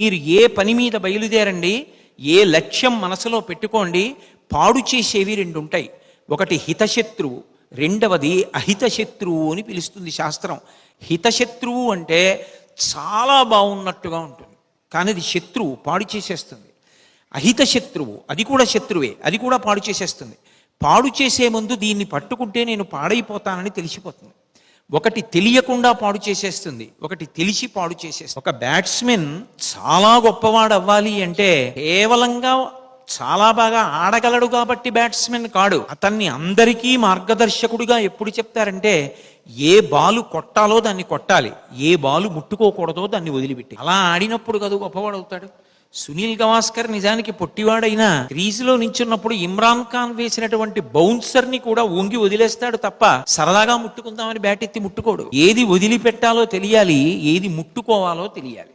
మీరు ఏ పని మీద బయలుదేరండి ఏ లక్ష్యం మనసులో పెట్టుకోండి పాడు చేసేవి రెండు ఉంటాయి. ఒకటి హితశత్రువు రెండవది అహితశత్రువు అని పిలుస్తుంది శాస్త్రం. హితశత్రువు అంటే చాలా బాగున్నట్టుగా ఉంటుంది కానీ అది శత్రువు పాడు చేసేస్తుంది. అహిత శత్రువు అది కూడా శత్రువే అది కూడా పాడు చేసేస్తుంది. పాడు చేసే ముందు దీన్ని పట్టుకుంటే నేను పాడైపోతానని తెలిసిపోతుంది. ఒకటి తెలియకుండా పాడు చేసేస్తుంది ఒకటి తెలిసి పాడు చేసేస్తుంది. ఒక బ్యాట్స్మెన్ చాలా గొప్పవాడు అవ్వాలి అంటే కేవలంగా చాలా బాగా ఆడగలడు కాబట్టి బ్యాట్స్మెన్ కాడు. అతన్ని అందరికీ మార్గదర్శకుడిగా ఎప్పుడు చెప్తారంటే ఏ బాలు కొట్టాలో దాన్ని కొట్టాలి ఏ బాలు ముట్టుకోకూడదో దాన్ని వదిలిపెట్టి. అలా ఆడినప్పుడు కదా గొప్పవాడు అవుతాడు. సునీల్ గవాస్కర్ నిజానికి పొట్టివాడైనా క్రీజులో నించున్నప్పుడు ఇమ్రాన్ ఖాన్ వేసినటువంటి బౌన్సర్ని కూడా వంగి వదిలేస్తాడు తప్ప సరదాగా ముట్టుకుందామని బ్యాట్ ఎత్తి ముట్టుకోడు. ఏది వదిలిపెట్టాలో తెలియాలి ఏది ముట్టుకోవాలో తెలియాలి.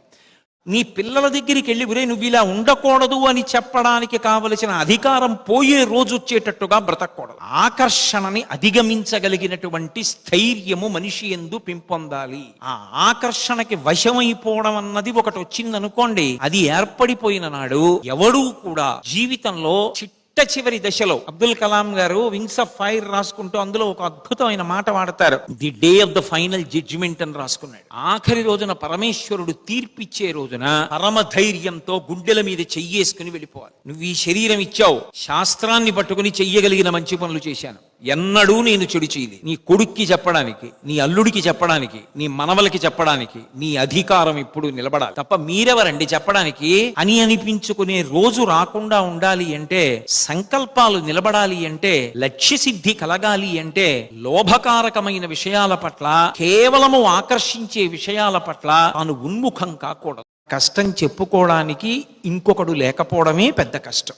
నీ పిల్లల దగ్గరికి వెళ్ళి ఒరే నువ్వు ఇలా ఉండకూడదు అని చెప్పడానికి కావలసిన అధికారం పోయే రోజు వచ్చేటట్టుగా బ్రతకూడదు. ఆకర్షణని అధిగమించగలిగినటువంటి స్థైర్యము మనిషి ఎందు పెంపొందాలి. ఆ ఆకర్షణకి వశమైపోవడం అన్నది ఒకటి వచ్చిందనుకోండి అది ఏర్పడిపోయిన నాడు ఎవడూ కూడా జీవితంలో చిట్ట చివరి దశలో అబ్దుల్ కలాం గారు వింగ్స్ ఆఫ్ ఫైర్ రాసుకుంటూ అందులో ఒక అద్భుతమైన మాట వాడతారు. The day of the final judgement అని రాసుకున్నాడు. ఆఖరి రోజున పరమేశ్వరుడు తీర్పిచ్చే రోజున పరమ ధైర్యంతో గుండెల మీద చెయ్యేసుకుని వెళ్ళిపోవాలి. నువ్వు ఈ శరీరం ఇచ్చావు. శాస్త్రాన్ని పట్టుకుని చెయ్యగలిగిన మంచి పనులు చేశాను. ఎన్నడూ నేను చెడు చేయలేదు. నీ కొడుక్కి చెప్పడానికి నీ అల్లుడికి చెప్పడానికి నీ మనవలకి చెప్పడానికి నీ అధికారం ఇప్పుడు నిలబడాలి. తప్ప మీరెవరండి? చెప్పడానికి అని అనిపించుకునే రోజు రాకుండా ఉండాలి అంటే సంకల్పాలు నిలబడాలి అంటే లక్ష్య సిద్ధి కలగాలి అంటే లోభకారకమైన విషయాల పట్ల కేవలము ఆకర్షించే విషయాల పట్ల తాను ఉన్ముఖం కాకూడదు. కష్టం చెప్పుకోవడానికి ఇంకొకడు లేకపోవడమే పెద్ద కష్టం.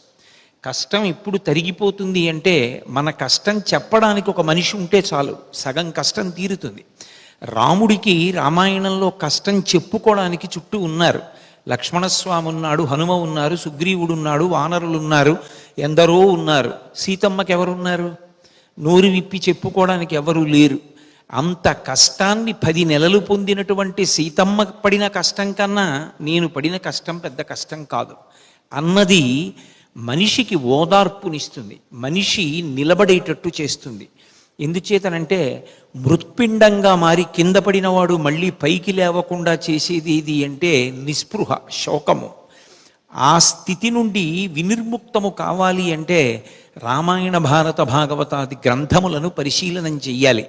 కష్టం ఇప్పుడు తరిగిపోతుంది అంటే మన కష్టం చెప్పడానికి ఒక మనిషి ఉంటే చాలు. సగం కష్టం తీరుతుంది. రాముడికి రామాయణంలో కష్టం చెప్పుకోవడానికి చుట్టూ ఉన్నారు. లక్ష్మణస్వామి ఉన్నాడు హనుమ ఉన్నారు సుగ్రీవుడు ఉన్నాడు వానరులు ఉన్నారు ఎందరో ఉన్నారు. సీతమ్మకి ఎవరున్నారు? నోరు విప్పి చెప్పుకోవడానికి ఎవరూ లేరు. అంత కష్టాన్ని పది నెలలు పొందినటువంటి సీతమ్మ పడిన కష్టం కన్నా నేను పడిన కష్టం పెద్ద కష్టం కాదు. అన్నది మనిషికి ఓదార్పునిస్తుంది. మనిషి నిలబడేటట్టు చేస్తుంది. ఎందుచేతనంటే మృత్పిండంగా మారి కింద పడినవాడు మళ్ళీ పైకి లేవకుండా చేసేది ఇది అంటే నిస్పృహ శోకము. ఆ స్థితి నుండి వినిర్ముక్తము కావాలి అంటే రామాయణ భారత భాగవతాది గ్రంథములను పరిశీలనం చెయ్యాలి.